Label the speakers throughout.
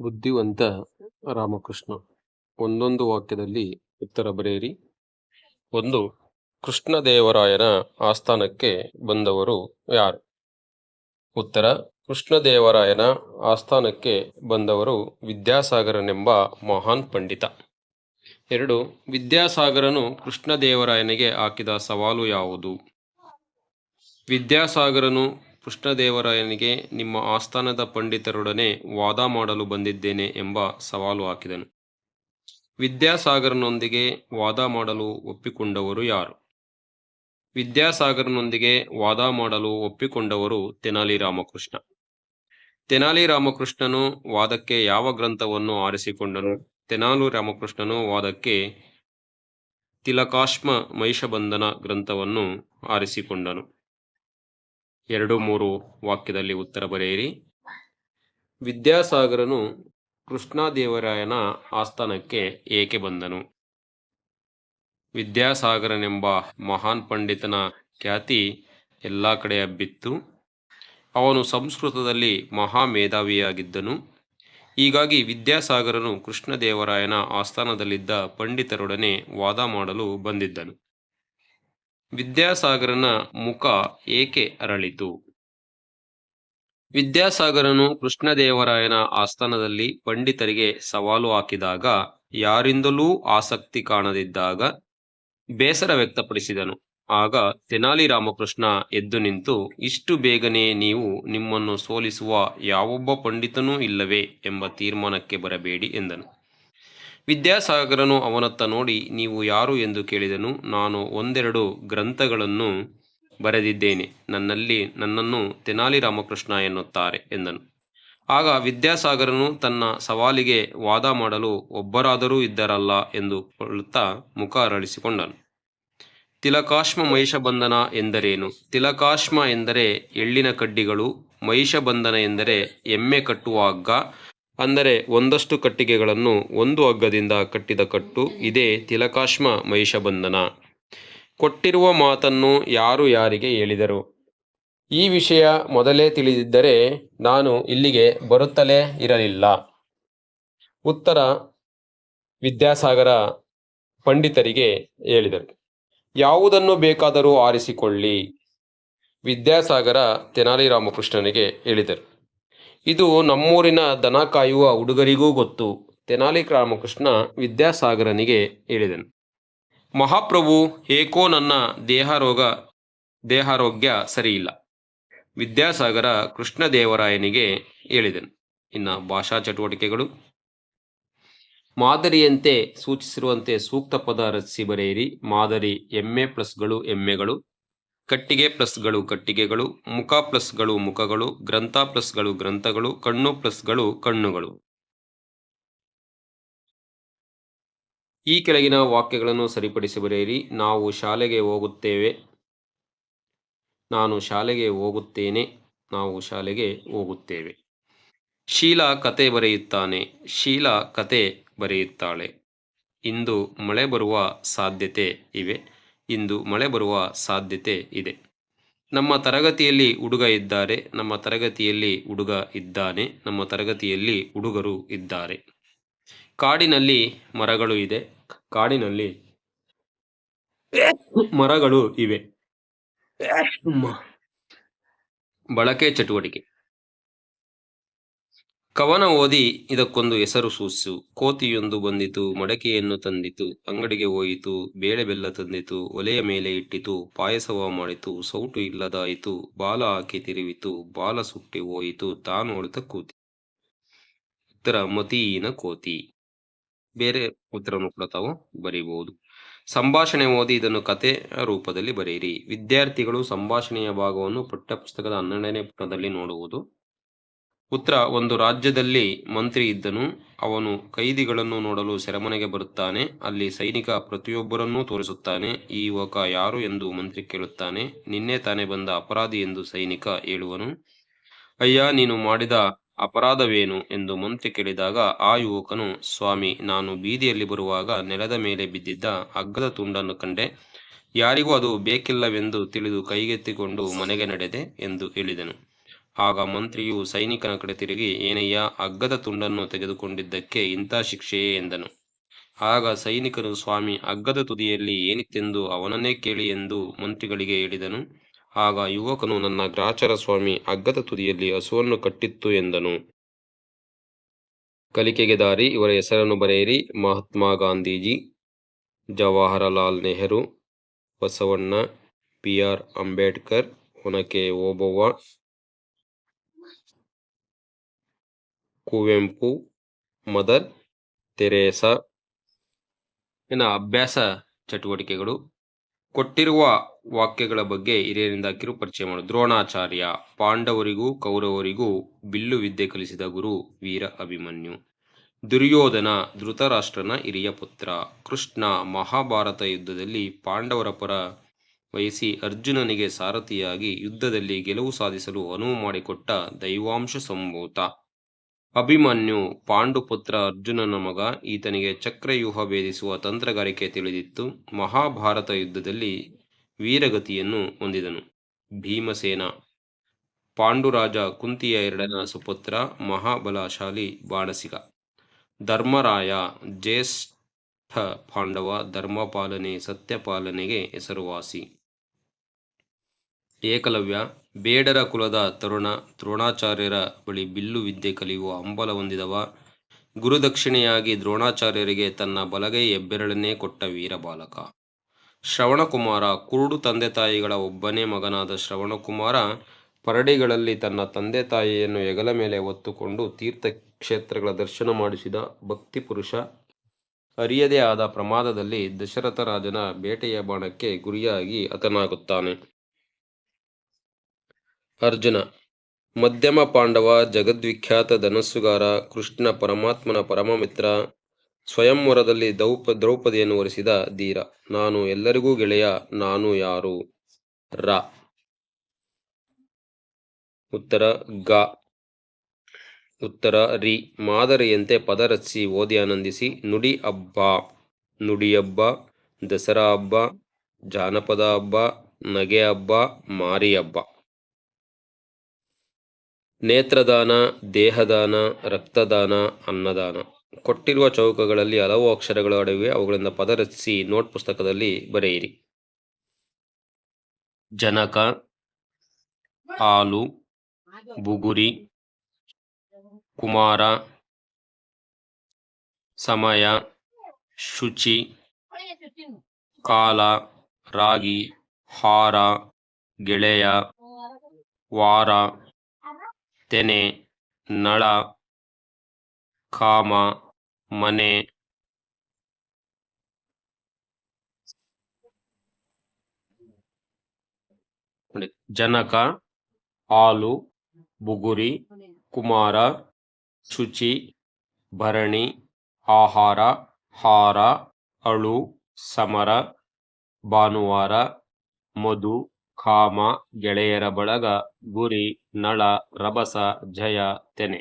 Speaker 1: ಬುದ್ಧಿವಂತ ರಾಮಕೃಷ್ಣ. ಒಂದೊಂದು ವಾಕ್ಯದಲ್ಲಿ ಉತ್ತರ ಬರೆಯಿರಿ. ಒಂದು, ಕೃಷ್ಣದೇವರಾಯನ ಆಸ್ಥಾನಕ್ಕೆ ಬಂದವರು ಯಾರು? ಉತ್ತರ, ಕೃಷ್ಣದೇವರಾಯನ ಆಸ್ಥಾನಕ್ಕೆ ಬಂದವರು ವಿದ್ಯಾಸಾಗರನೆಂಬ ಮಹಾನ್ ಪಂಡಿತ. ಎರಡು, ವಿದ್ಯಾಸಾಗರನು ಕೃಷ್ಣದೇವರಾಯನಿಗೆ ಹಾಕಿದ ಸವಾಲು ಯಾವುದು? ವಿದ್ಯಾಸಾಗರನು ಕೃಷ್ಣದೇವರಾಯನಿಗೆ ನಿಮ್ಮ ಆಸ್ಥಾನದ ಪಂಡಿತರೊಡನೆ ವಾದ ಮಾಡಲು ಬಂದಿದ್ದೇನೆ ಎಂಬ ಸವಾಲು ಹಾಕಿದನು. ವಿದ್ಯಾಸಾಗರನೊಂದಿಗೆ ವಾದ ಮಾಡಲು ಒಪ್ಪಿಕೊಂಡವರು ಯಾರು? ವಿದ್ಯಾಸಾಗರನೊಂದಿಗೆ ವಾದ ಮಾಡಲು ಒಪ್ಪಿಕೊಂಡವರು ತೆನಾಲಿ ರಾಮಕೃಷ್ಣ. ತೆನಾಲಿ ರಾಮಕೃಷ್ಣನು ವಾದಕ್ಕೆ ಯಾವ ಗ್ರಂಥವನ್ನು ಆರಿಸಿಕೊಂಡನು? ತೆನಾಲಿ ರಾಮಕೃಷ್ಣನು ವಾದಕ್ಕೆ ತಿಲಕಾಶ್ಮ ಮಹಿಷಬಂಧನ ಗ್ರಂಥವನ್ನು ಆರಿಸಿಕೊಂಡನು. ಎರಡು ಮೂರು ವಾಕ್ಯದಲ್ಲಿ ಉತ್ತರ ಬರೆಯಿರಿ. ವಿದ್ಯಾಸಾಗರನು ಕೃಷ್ಣದೇವರಾಯನ ಆಸ್ಥಾನಕ್ಕೆ ಏಕೆ ಬಂದನು? ವಿದ್ಯಾಸಾಗರನೆಂಬ ಮಹಾನ್ ಪಂಡಿತನ ಖ್ಯಾತಿ ಎಲ್ಲ ಕಡೆ ಹಬ್ಬಿತ್ತು ಅವನು ಸಂಸ್ಕೃತದಲ್ಲಿ ಮಹಾ ಮೇಧಾವಿಯಾಗಿದ್ದನು ಹೀಗಾಗಿ ವಿದ್ಯಾಸಾಗರನು ಕೃಷ್ಣದೇವರಾಯನ ಆಸ್ಥಾನದಲ್ಲಿದ್ದ ಪಂಡಿತರೊಡನೆ ವಾದ ಮಾಡಲು ಬಂದಿದ್ದನು. ವಿದ್ಯಾಸಾಗರನ ಮುಖ ಏಕೆ ಅರಳಿತು? ವಿದ್ಯಾಸಾಗರನು ಕೃಷ್ಣದೇವರಾಯನ ಆಸ್ಥಾನದಲ್ಲಿ ಪಂಡಿತರಿಗೆ ಸವಾಲು ಹಾಕಿದಾಗ ಯಾರಿಂದಲೂ ಆಸಕ್ತಿ ಕಾಣದಿದ್ದಾಗ ಬೇಸರ ವ್ಯಕ್ತಪಡಿಸಿದನು. ಆಗ ತೆನಾಲಿ ರಾಮಕೃಷ್ಣ ಎದ್ದು ನಿಂತು, ಇಷ್ಟು ಬೇಗನೆ ನೀವು ನಿಮ್ಮನ್ನು ಸೋಲಿಸುವ ಯಾವೊಬ್ಬ ಪಂಡಿತನೂ ಇಲ್ಲವೇ ಎಂಬ ತೀರ್ಮಾನಕ್ಕೆ ಬರಬೇಡಿ ಎಂದನು. ವಿದ್ಯಾಸಾಗರನು ಅವನತ್ತ ನೋಡಿ, ನೀವು ಯಾರು ಎಂದು ಕೇಳಿದನು. ನಾನು ಒಂದೆರಡು ಗ್ರಂಥಗಳನ್ನು ಬರೆದಿದ್ದೇನೆ. ನನ್ನಲ್ಲಿ ನನ್ನನ್ನು ತೆನಾಲಿ ರಾಮಕೃಷ್ಣ ಎನ್ನುತ್ತಾರೆ ಎಂದನು. ಆಗ ವಿದ್ಯಾಸಾಗರನು ತನ್ನ ಸವಾಲಿಗೆ ವಾದ ಮಾಡಲು ಒಬ್ಬರಾದರೂ ಇದ್ದರಲ್ಲ ಎಂದು ಕೊಳ್ಳುತ್ತಾ ಮುಖ ಅರಳಿಸಿಕೊಂಡನು. ತಿಲಕಾಶ್ಮ ಮಹಿಷಬಂಧನ ಎಂದರೇನು? ತಿಲಕಾಶ್ಮ ಎಂದರೆ ಎಳ್ಳಿನ ಕಡ್ಡಿಗಳು, ಮಹಿಷಬಂಧನ ಎಂದರೆ ಎಮ್ಮೆ ಕಟ್ಟುವ ಹಗ್ಗ ಅಂದರೆ ಒಂದಷ್ಟು ಕಟ್ಟಿಗೆಗಳನ್ನು ಒಂದು ಹಗ್ಗದಿಂದ ಕಟ್ಟಿದ ಕಟ್ಟು, ಇದೇ ತಿಲಕಾಶ್ಮ ಮಹಿಷಬಂಧನ. ಕೊಟ್ಟಿರುವ ಮಾತನ್ನು ಯಾರು ಯಾರಿಗೆ ಹೇಳಿದರು? ಈ ವಿಷಯ ಮೊದಲೇ ತಿಳಿದಿದ್ದರೆ ನಾನು ಇಲ್ಲಿಗೆ ಬರುತ್ತಲೇ ಇರಲಿಲ್ಲ. ಉತ್ತರ ವಿದ್ಯಾಸಾಗರ ಪಂಡಿತರಿಗೆ ಹೇಳಿದರು. ಯಾವುದನ್ನು ಬೇಕಾದರೂ ಆರಿಸಿಕೊಳ್ಳಿ. ವಿದ್ಯಾಸಾಗರ ತೆನಾಲಿ ರಾಮಕೃಷ್ಣನಿಗೆ ಹೇಳಿದರು. ಇದು ನಮ್ಮೂರಿನ ದನ ಕಾಯುವ ಹುಡುಗರಿಗೂ ಗೊತ್ತು. ತೆನಾಲಿ ರಾಮಕೃಷ್ಣ ವಿದ್ಯಾಸಾಗರನಿಗೆ ಹೇಳಿದನು. ಮಹಾಪ್ರಭು ಏಕೋ ನನ್ನ ದೇಹರೋಗ, ದೇಹಾರೋಗ್ಯ ಸರಿಯಿಲ್ಲ. ವಿದ್ಯಾಸಾಗರ ಕೃಷ್ಣದೇವರಾಯನಿಗೆ ಹೇಳಿದನು. ಇನ್ನು ಭಾಷಾ ಚಟುವಟಿಕೆಗಳು. ಮಾದರಿಯಂತೆ ಸೂಚಿಸಿರುವಂತೆ ಸೂಕ್ತ ಪದ ರಚಿಸಿ ಬರೆಯಿರಿ. ಮಾದರಿ ಎಮ್ಮೆ ಪ್ಲಸ್ಗಳು ಎಮ್ಮೆಗಳು ಕಟ್ಟಿಗೆ ಪ್ಲಸ್ಗಳು, ಕಟ್ಟಿಗೆಗಳು, ಮುಖ ಪ್ಲಸ್ಗಳು, ಮುಖಗಳು, ಗ್ರಂಥ ಪ್ಲಸ್ಗಳು, ಗ್ರಂಥಗಳು, ಕಣ್ಣು ಪ್ಲಸ್ಗಳು, ಕಣ್ಣುಗಳು. ಈ ಕೆಳಗಿನ ವಾಕ್ಯಗಳನ್ನು ಸರಿಪಡಿಸಿ ಬರೆಯಿರಿ ನಾವು ಶಾಲೆಗೆ ಹೋಗುತ್ತೇವೆ. ನಾನು ಶಾಲೆಗೆ ಹೋಗುತ್ತೇನೆ. ನಾವು ಶಾಲೆಗೆ ಹೋಗುತ್ತೇವೆ. ಶೀಲಾ ಕತೆ ಬರೆಯುತ್ತಾನೆ. ಶೀಲಾ ಕತೆ ಬರೆಯುತ್ತಾಳೆ. ಇಂದು ಮಳೆ ಬರುವ ಸಾಧ್ಯತೆ ಇವೆ. ಇಂದು ಮಳೆ ಬರುವ ಸಾಧ್ಯತೆ ಇದೆ. ನಮ್ಮ ತರಗತಿಯಲ್ಲಿ ಹುಡುಗ ಇದ್ದಾರೆ, ನಮ್ಮ ತರಗತಿಯಲ್ಲಿ ಹುಡುಗ ಇದ್ದಾನೆ, ನಮ್ಮ ತರಗತಿಯಲ್ಲಿ ಹುಡುಗರು ಇದ್ದಾರೆ. ಕಾಡಿನಲ್ಲಿ ಮರಗಳು ಇದೆ, ಕಾಡಿನಲ್ಲಿ ಮರಗಳು ಇವೆ. ಬಳಕೆ ಚಟುವಟಿಕೆ. ಕವನ ಓದಿ ಇದಕ್ಕೊಂದು ಹೆಸರು ಸೂಸು ಕೋತಿಯೊಂದು ಬಂದಿತು, ಮಡಕೆಯನ್ನು ತಂದಿತು, ಅಂಗಡಿಗೆ ಹೋಯಿತು, ಬೇಳೆ ಬೆಲ್ಲ ತಂದಿತು, ಒಲೆಯ ಮೇಲೆ ಇಟ್ಟಿತು, ಪಾಯಸವ ಮಾಡಿತು, ಸೌಟು ಇಲ್ಲದಾಯಿತು, ಬಾಲ ಹಾಕಿ ತಿರುವಿತು, ಬಾಲ ಸುಟ್ಟಿ ಹೋಯಿತು, ತಾನು ಹೊಡೆತ ಕೂತಿ. ಉತ್ತರ, ಮತೀನ ಕೋತಿ. ಬೇರೆ ಉತ್ತರವನ್ನು ಕೂಡ ತಾವು ಬರೀಬಹುದು. ಸಂಭಾಷಣೆ ಓದಿ ಇದನ್ನು ಕತೆ ರೂಪದಲ್ಲಿ ಬರೆಯಿರಿ. ವಿದ್ಯಾರ್ಥಿಗಳು ಸಂಭಾಷಣೆಯ ಭಾಗವನ್ನು ಪಠ್ಯಪುಸ್ತಕದ ಹನ್ನೆರಡನೇ ಪುಟದಲ್ಲಿ ನೋಡುವುದು ಉತ್ತರ ಒಂದು ರಾಜ್ಯದಲ್ಲಿ ಮಂತ್ರಿ ಇದ್ದನು. ಅವನು ಕೈದಿಗಳನ್ನು ನೋಡಲು ಸೆರೆಮನೆಗೆ ಬರುತ್ತಾನೆ. ಅಲ್ಲಿ ಸೈನಿಕ ಪ್ರತಿಯೊಬ್ಬರನ್ನೂ ತೋರಿಸುತ್ತಾನೆ. ಈ ಯುವಕ ಯಾರು ಎಂದು ಮಂತ್ರಿ ಕೇಳುತ್ತಾನೆ. ನಿನ್ನೆ ತಾನೇ ಬಂದ ಅಪರಾಧಿ ಎಂದು ಸೈನಿಕ ಹೇಳುವನು. ಅಯ್ಯ, ನೀನು ಮಾಡಿದ ಅಪರಾಧವೇನು ಎಂದು ಮಂತ್ರಿ ಕೇಳಿದಾಗ, ಆ ಯುವಕನು, ಸ್ವಾಮಿ, ನಾನು ಬೀದಿಯಲ್ಲಿ ಬರುವಾಗ ನೆಲದ ಮೇಲೆ ಬಿದ್ದಿದ್ದ ಹಗ್ಗದ ತುಂಡನ್ನು ಕಂಡೆ. ಯಾರಿಗೂ ಅದು ಬೇಕಿಲ್ಲವೆಂದು ತಿಳಿದು ಕೈಗೆತ್ತಿಕೊಂಡು ಮನೆಗೆ ನಡೆದೆ ಎಂದು ಹೇಳಿದನು. ಆಗ ಮಂತ್ರಿಯು ಸೈನಿಕನ ಕಡೆ ತಿರುಗಿ, ಏನಯ್ಯ, ಅಗ್ಗದ ತುಂಡನ್ನು ತೆಗೆದುಕೊಂಡಿದ್ದಕ್ಕೆ ಇಂಥ ಶಿಕ್ಷೆಯೇ? ಎಂದನು. ಆಗ ಸೈನಿಕನು ಸ್ವಾಮಿ, ಅಗ್ಗದ ತುದಿಯಲ್ಲಿ ಏನಿತ್ತೆಂದು ಅವನನ್ನೇ ಕೇಳಿ ಎಂದು ಮಂತ್ರಿಗಳಿಗೆ ಹೇಳಿದನು. ಆಗ ಯುವಕನು, ನನ್ನ ಗ್ರಾಚಾರ ಸ್ವಾಮಿ, ಅಗ್ಗದ ತುದಿಯಲ್ಲಿ ಹಸುವನ್ನು ಕಟ್ಟಿತ್ತು ಎಂದನು. ಕಲಿಕೆಗೆ ದಾರಿ, ಇವರ ಹೆಸರನ್ನು ಬರೆಯಿರಿ. Mahatma Gandhiji, Jawaharlal Nehru, Basavanna P R Ambedkar Onake Obavva Kuvempu Mother Teresa ಇನ್ನು ಅಭ್ಯಾಸ ಚಟುವಟಿಕೆಗಳು. ಕೊಟ್ಟಿರುವ ವಾಕ್ಯಗಳ ಬಗ್ಗೆ ಹಿರಿಯರಿಂದ ಕಿರುಪರಿಚಯ ಮಾಡು. ದ್ರೋಣಾಚಾರ್ಯ, ಪಾಂಡವರಿಗೂ ಕೌರವರಿಗೂ ಬಿಲ್ಲು ವಿದ್ಯೆ ಕಲಿಸಿದ ಗುರು ವೀರ ಅಭಿಮನ್ಯು. ದುರ್ಯೋಧನ, ಧೃತರಾಷ್ಟ್ರನ ಹಿರಿಯ ಪುತ್ರ. ಕೃಷ್ಣ, ಮಹಾಭಾರತ ಯುದ್ಧದಲ್ಲಿ ಪಾಂಡವರ ಪರ ವಹಿಸಿ ಅರ್ಜುನನಿಗೆ ಸಾರಥಿಯಾಗಿ ಯುದ್ಧದಲ್ಲಿ ಗೆಲುವು ಸಾಧಿಸಲು ಅನುವು ಮಾಡಿಕೊಟ್ಟ ದೈವಾಂಶ ಸಂಭೂತ. ಅಭಿಮನ್ಯು ಪಾಂಡುಪುತ್ರ ಅರ್ಜುನನ ಮಗ. ಈತನಿಗೆ ಚಕ್ರವ್ಯೂಹ ಭೇದಿಸುವ ತಂತ್ರಗಾರಿಕೆ ತಿಳಿದಿತ್ತು. ಮಹಾಭಾರತ ಯುದ್ಧದಲ್ಲಿ ವೀರಗತಿಯನ್ನು ಹೊಂದಿದನು. ಭೀಮಸೇನ, ಪಾಂಡುರಾಜ ಕುಂತಿಯ ಎರಡನ ಸುಪುತ್ರ ಮಹಾಬಲಶಾಲಿ ಬಾಣಸಿಗ. ಧರ್ಮರಾಯ, ಜ್ಯೇಷ್ಠ ಪಾಂಡವ, ಧರ್ಮಪಾಲನೆ, ಸತ್ಯಪಾಲನೆಗೆ ಹೆಸರುವಾಸಿ. ಏಕಲವ್ಯ, ಬೇಡರ ಕುಲದ ತರುಣ, ದ್ರೋಣಾಚಾರ್ಯರ ಬಳಿ ಬಿಲ್ಲು ವಿದ್ಯೆ ಕಲಿಯುವ ಹಂಬಲ ಹೊಂದಿದವ. ಗುರುದಕ್ಷಿಣೆಯಾಗಿ ದ್ರೋಣಾಚಾರ್ಯರಿಗೆ ತನ್ನ ಬಲಗೈ ಹೆಬ್ಬೆರಳನ್ನೇ ಕೊಟ್ಟ ವೀರ ಬಾಲಕ ಶ್ರವಣಕುಮಾರ, ಕುರುಡು ತಂದೆ ತಾಯಿಗಳ ಒಬ್ಬನೇ ಮಗನಾದ ಶ್ರವಣಕುಮಾರ, ಪರಡಿಗಳಲ್ಲಿ ತನ್ನ ತಂದೆ ತಾಯಿಯನ್ನು ಹೆಗಲ ಮೇಲೆ ಹೊತ್ತುಕೊಂಡು ತೀರ್ಥಕ್ಷೇತ್ರಗಳ ದರ್ಶನ ಮಾಡಿಸಿದ ಭಕ್ತಿ ಪುರುಷ. ಅರಿಯದೇ ಆದ ಪ್ರಮಾದದಲ್ಲಿ ದಶರಥ ರಾಜನ ಬೇಟೆಯ ಬಾಣಕ್ಕೆ ಗುರಿಯಾಗಿ ಹತನಾಗುತ್ತಾನೆ. ಅರ್ಜುನ, ಮಧ್ಯಮ ಪಾಂಡವ, ಜಗದ್ವಿಖ್ಯಾತ ಧನಸ್ಸುಗಾರ, ಕೃಷ್ಣ ಪರಮಾತ್ಮನ ಪರಮಮಿತ್ರ, ಸ್ವಯಂವರದಲ್ಲಿ ದೌಪ, ದ್ರೌಪದಿಯನ್ನು ಒರೆಸಿದ ಧೀರ, ನಾನು ಎಲ್ಲರಿಗೂ ಗೆಳೆಯ, ನಾನು ಯಾರು? ರ. ಉತ್ತರ, ಗ. ಉತ್ತರ, ರಿ. ಮಾದರಿಯಂತೆ ಪದ ರಚಿಸಿ ಓದಿ ಆನಂದಿಸಿ ನುಡಿ ಹಬ್ಬ ನುಡಿ ಹಬ್ಬ ದಸರಾ ಹಬ್ಬ ಜಾನಪದ ಹಬ್ಬ ನಗೆ ಹಬ್ಬ ಮಾರಿ ಹಬ್ಬ ನೇತ್ರದಾನ, ದೇಹದಾನ, ರಕ್ತದಾನ, ಅನ್ನದಾನ. ಕೊಟ್ಟಿರುವ ಚೌಕಗಳಲ್ಲಿ ಹಲವು ಅಕ್ಷರಗಳು ಅಡವಿವೆ, ಅವುಗಳಿಂದ ಪದರಚಿಸಿ ನೋಟ್ ಪುಸ್ತಕದಲ್ಲಿ ಬರೆಯಿರಿ. ಜನಕ, ಹಾಲು, ಬುಗುರಿ, ಕುಮಾರ, ಸಮಯ, ಶುಚಿ, ಕಾಲ, ರಾಗಿ, ಹಾರ, ಗೆಳೆಯ, ವಾರ. ತೆನೆ ನಳ ಕಾಮ ಮನೆ ನೋಡಿ, ಜನಕ ಹಾಲು ಬುಗುರಿ ಕುಮಾರ ಶುಚಿ ಭರಣಿ ಆಹಾರ ಹಾರ ಅಳು ಸಮರ ಭಾನುವಾರ ಮಧು ಕಾಮ ಗೆಳೆಯರ ಬಳಗ ಗುರಿ ನಳ ರಭಸ ಜಯ ತೆನೆ.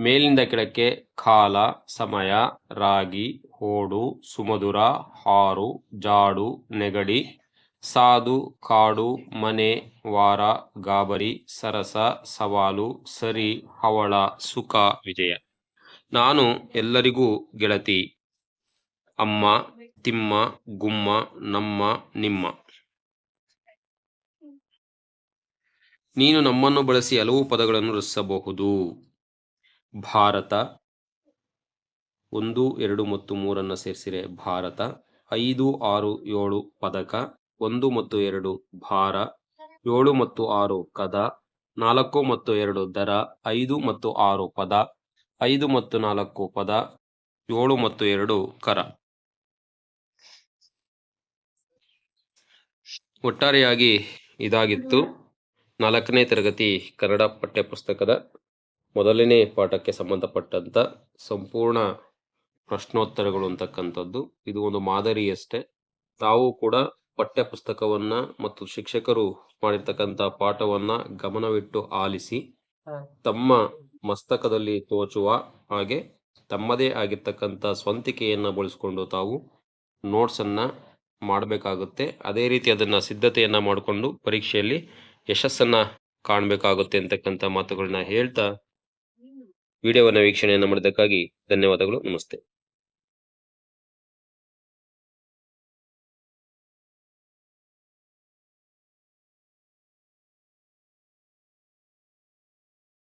Speaker 1: ಮೇಲಿಂದ ಕೆಳಕ್ಕೆ ಕಾಲ, ಸಮಯ, ರಾಗಿ, ಹೋಡು, ಸುಮಧುರ, ಹಾರು, ಜಾಡು, ನೆಗಡಿ ಸಾಧು ಕಾಡು, ಮನೆ, ವಾರ, ಗಾಬರಿ, ಸರಸ, ಸವಾಲು, ಸರಿ, ಹವಳ, ಸುಖ, ವಿಜಯ. ನಾನು ಎಲ್ಲರಿಗೂ ಗೆಳತಿ. ಅಮ್ಮ, ತಿಮ್ಮ, ಗುಮ್ಮ, ನಮ್ಮ, ನಿಮ್ಮ. ನೀನು ನಮ್ಮನ್ನು ಬಳಸಿ ಹಲವು ಪದಗಳನ್ನು ರಚಿಸಬಹುದು. ಭಾರತ. ಒಂದು, ಎರಡು ಮತ್ತು ಮೂರನ್ನು ಸೇರಿಸಿರೆ ಭಾರತ. ಐದು, ಆರು, ಏಳು ಪದಕ. ಒಂದು ಮತ್ತು ಎರಡು ಭಾರ. ಏಳು ಮತ್ತು ಆರು ಕದ. ನಾಲ್ಕು ಮತ್ತು ಎರಡು ದರ. ಐದು ಮತ್ತು ಆರು ಪದ. ಐದು ಮತ್ತು ನಾಲ್ಕು ಪದ. ಏಳು ಮತ್ತು ಎರಡು ಕರ. ಒಟ್ಟಾರೆಯಾಗಿ ಇದಾಗಿತ್ತು. ನಾಲ್ಕನೇ ತರಗತಿ ಕನ್ನಡ ಪಠ್ಯಪುಸ್ತಕದ ಮೊದಲನೇ ಪಾಠಕ್ಕೆ ಸಂಬಂಧಪಟ್ಟಂತ ಸಂಪೂರ್ಣ ಪ್ರಶ್ನೋತ್ತರಗಳು ಅಂತಕ್ಕಂಥದ್ದು. ಇದು ಒಂದು ಮಾದರಿಯಷ್ಟೇ ತಾವು ಕೂಡ ಪಠ್ಯ ಪುಸ್ತಕವನ್ನ ಮತ್ತು ಶಿಕ್ಷಕರು ಮಾಡಿರ್ತಕ್ಕಂಥ ಪಾಠವನ್ನ ಗಮನವಿಟ್ಟು ಆಲಿಸಿ ತಮ್ಮ ಮಸ್ತಕದಲ್ಲಿ ತೋಚುವ ಹಾಗೆ ತಮ್ಮದೇ ಆಗಿರ್ತಕ್ಕಂಥ ಸ್ವಂತಿಕೆಯನ್ನು ಬಳಸಿಕೊಂಡು ತಾವು ನೋಟ್ಸನ್ನು ಮಾಡಬೇಕಾಗುತ್ತೆ. ಅದೇ ರೀತಿ ಅದನ್ನ ಸಿದ್ಧತೆಯನ್ನ ಮಾಡಿಕೊಂಡು ಪರೀಕ್ಷೆಯಲ್ಲಿ ಯಶಸ್ಸನ್ನ ಕಾಣಬೇಕಾಗುತ್ತೆ ಅಂತಕ್ಕಂಥ ಮಾತುಗಳನ್ನ ಹೇಳ್ತಾ ವಿಡಿಯೋವನ್ನ ವೀಕ್ಷಣೆಯನ್ನು ಮಾಡಿದ್ದಕ್ಕಾಗಿ ಧನ್ಯವಾದಗಳು ನಮಸ್ತೆ.